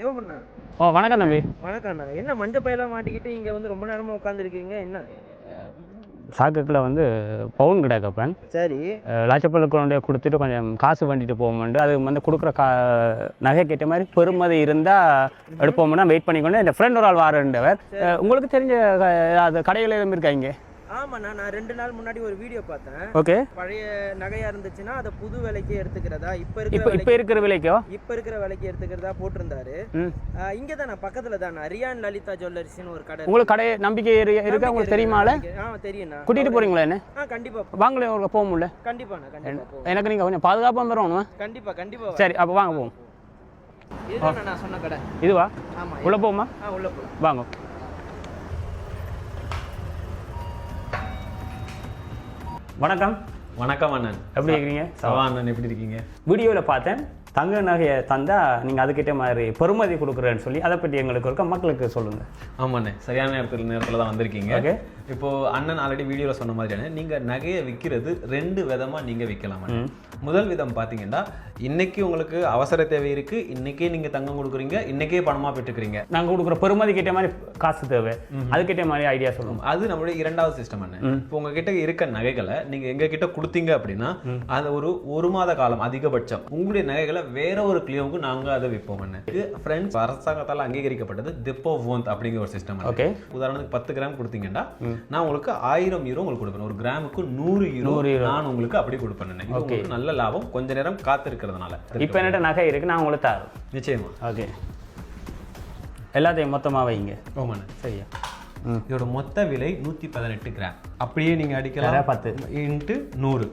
ஓ வணக்கம் தம்பி. வணக்கம் அண்ணா. என்ன மஞ்சள் பையெல்லாம் மாட்டிக்கிட்டு இங்க வந்து ரொம்ப நேரமா உட்காந்துருக்கீங்க என்ன? சாக்குக்குள்ள வந்து பவுன் கிடக்கப்பேன் சரி. லட்சப்பல் கொண்டு கொடுத்துட்டு கொஞ்சம் காசு வண்டிட்டு போவோம்ண்டு அது வந்து கொடுக்குற கா நகை கேட்ட மாதிரி பெருமதி இருந்தால் எடுப்போம்னா வெயிட் பண்ணிக்கொண்டு என் ஃப்ரெண்ட் ஒரு ஆள் வாரண்டவர் உங்களுக்கு தெரிஞ்ச அது கடைகள் எதுவும் இருக்கா இங்கே? ஆமாண்ணா நான் ரெண்டு நாள் முன்னாடி ஒரு வீடியோ பார்த்தேன். ஓகே. பழைய நகையா இருந்துச்சுன்னா அதை புது விலைக்கு எடுத்துக்கிறதா? இப்ப இருக்கிற இப்போ இருக்கிற விலைக்கோ? இப்ப இருக்கிற விலைக்கு எடுத்துக்கிறதா போட்டிருந்தாரு. இங்க தானே பக்கத்துல தானே ரியான் லலிதா ஜுவல்லரிஸ்னு ஒரு கடை உங்களுக்கு கடை நம்பிக்கை இரு- இருக்கா? உங்களுக்கு தெரியுமால? ஆ தெரியும்ண்ணா. கூட்டிகிட்டு போகிறீங்களா என்ன? ஆ கண்டிப்பா வாங்களே ஒரு போக முடியல கண்டிப்பாண்ணா கண்டிப்பா எனக்கு நீங்கள் கொஞ்சம் பாதுகாப்பாக வரணும் கண்டிப்பா கண்டிப்பா சரி அப்போ வாங்க போவோம். இதுதானே நான் சொன்ன கடை. இதுவா? ஆமா உள்ளே போமா ஆ உள்ள போலாம். வாங்க. வணக்கம். வணக்கம் அண்ணன். எப்படி இருக்கிறீங்க? சவா அண்ணன் எப்படி இருக்கீங்க? வீடியோவில் பார்த்தேன். தங்க நகையை தந்தா நீங்கள் அதுக்கிட்ட மாதிரி பெருமதி கொடுக்குறேன்னு சொல்லி அதை பற்றி எங்களுக்கு இருக்க மக்களுக்கு சொல்லுங்கள் ஆமாண்ணே. சரியான நேரத்தில் நேரத்தில் தான் வந்திருக்கீங்க. ஓகே. இப்போ அண்ணன் ஆல்ரெடி வீடியோவில் சொன்ன மாதிரியான நீங்க நகையை விற்கிறது ரெண்டு விதமா நீங்க விற்கலாம். முதல் விதம் பார்த்தீங்கன்னா இன்னைக்கு உங்களுக்கு அவசர தேவை இருக்கு. இன்னைக்கே நீங்க தங்கம் கொடுக்குறீங்க. இன்னைக்கே பணமா பெற்றுக்கிறீங்க. நாங்கள் கொடுக்குற பெருமதி கிட்ட மாதிரி காசு தேவை. அதுக்கிட்ட மாதிரி ஐடியா சொல்லுங்க. அது நம்மளுடைய இரண்டாவது சிஸ்டம் அண்ணன் இப்போ உங்ககிட்ட இருக்க நகைகளை நீங்க எங்க கிட்ட கொடுத்தீங்க அப்படின்னா அது ஒரு ஒரு மாத காலம் அதிகபட்சம். உங்களுடைய நகைகளை வேற ஒரு கிளியோவுக்கு நாங்க அதை விற்போம் இது ஃப்ரெண்ட்ஸ் அரசாங்கத்தால் அங்கீகரிக்கப்பட்டது திப்போ வோந்த் அப்படிங்கிற ஒரு சிஸ்டம் ஓகே உதாரணத்துக்கு பத்து கிராம் கொடுத்தீங்கன்னா நான் உங்களுக்கு ஆயிரம் யூரோ உங்களுக்கு கொடுப்பேன். ஒரு கிராமுக்கு நூறு யூரோ. நான் உங்களுக்கு அப்படி கொடுப்பேன். இது உங்களுக்கு நல்ல லாபம். கொஞ்ச நேரம் காத்திருக்கிறதுனால. இப்போ என்கிட்ட நகை இருக்கு நான் உங்களுக்கு தரேன். நிச்சயமா. ஓகே எல்லாத்தையும் மொத்தமாக வைங்க. ஓமாண்ணே சரியா? இதோட மொத்த விலை நூத்தி பதினெட்டு கிராம் அப்படியே நீங்க வேற அடிக்கலாம் பத்து. இன்ட்டு நூறு.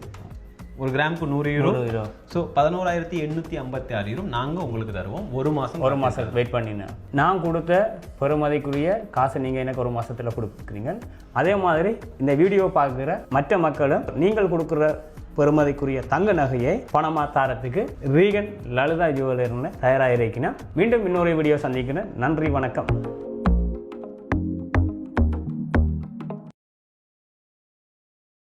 ஒரு கிராமுக்கு நூறு யூரோ euro. ஸோ பதினோராயிரத்தி எண்ணூத்தி ஐம்பத்தி ஆறு யூரோ நாங்க உங்களுக்கு தருவோம். ஒரு மாசம் ஒரு மாதம் வெயிட் பண்ணினேன் நான் கொடுத்த பெருமதிக்குரிய காசை நீங்கள் எனக்கு ஒரு மாசத்துல கொடுக்குறீங்க. அதே மாதிரி இந்த வீடியோ பார்க்குற மற்ற மக்களும் நீங்கள் கொடுக்குற பெருமதிக்குரிய தங்க நகையை பணமாக தாரத்துக்கு ரீகன் லலிதா ஜுவலர்னு தயாராக இருக்கணும் மீண்டும் இன்னொரு வீடியோ சந்திக்கிறேன். நன்றி வணக்கம்.